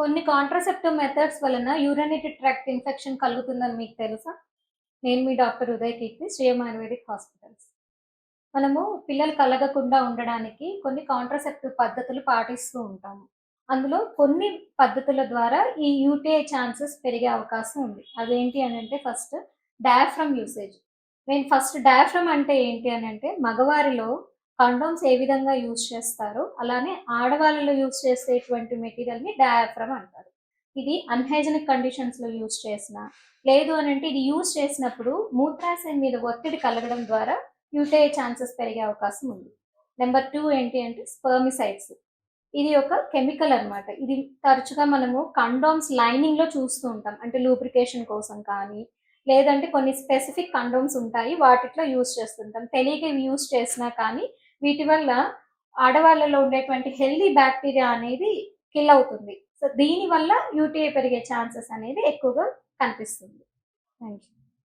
కొన్ని contraceptive methods వలన urinary tract infection కలుగుతుందని మీకు తెలుసా? నేను మీ డాక్టర్ ఉదయ్ కీర్తి శ్రీఎం ఆయుర్వేదిక్ హాస్పిటల్స్. మనము పిల్లలు కలగకుండా ఉండడానికి కొన్ని కాంట్రసెప్టివ్ పద్ధతులు పాటిస్తూ ఉంటాము. అందులో కొన్ని పద్ధతుల ద్వారా ఈ యూటీఐ ఛాన్సెస్ పెరిగే అవకాశం ఉంది. అదేంటి అని అంటే ఫస్ట్ డయాఫ్రమ్ యూసేజ్ నేను ఫస్ట్ డయాఫ్రమ్ అంటే ఏంటి అని అంటే మగవారిలో కండోమ్స్ ఏ విధంగా యూజ్ చేస్తారో అలానే ఆడవాళ్ళలో యూజ్ చేసేటువంటి మెటీరియల్ని డయాఫ్రమ్ అంటారు. ఇది అన్హైజనిక్ కండిషన్స్లో యూజ్ చేసిన లేదు అని అంటే ఇది యూజ్ చేసినప్పుడు మూత్రాశయం మీద ఒత్తిడి కలగడం ద్వారా యూటే ఛాన్సెస్ పెరిగే అవకాశం ఉంది. నెంబర్ టూ ఏంటి అంటే స్పర్మిసైడ్స్ ఇది ఒక కెమికల్ అన్నమాట. ఇది తరచుగా మనము కండోమ్స్ లైనింగ్లో చూస్తూ ఉంటాం. అంటే లూబ్రికేషన్ కోసం కానీ లేదంటే కొన్ని స్పెసిఫిక్ కండోమ్స్ ఉంటాయి వాటిట్లో యూజ్ చేస్తుంటాం. తెలియక యూజ్ చేసినా కానీ వీటి వల్ల ఆడవాళ్ళలో ఉండేటువంటి హెల్దీ బ్యాక్టీరియా అనేది కిల్ అవుతుంది. సో దీని వల్ల యూటీఐ పెరిగే ఛాన్సెస్ అనేది ఎక్కువగా కనిపిస్తుంది. Thank you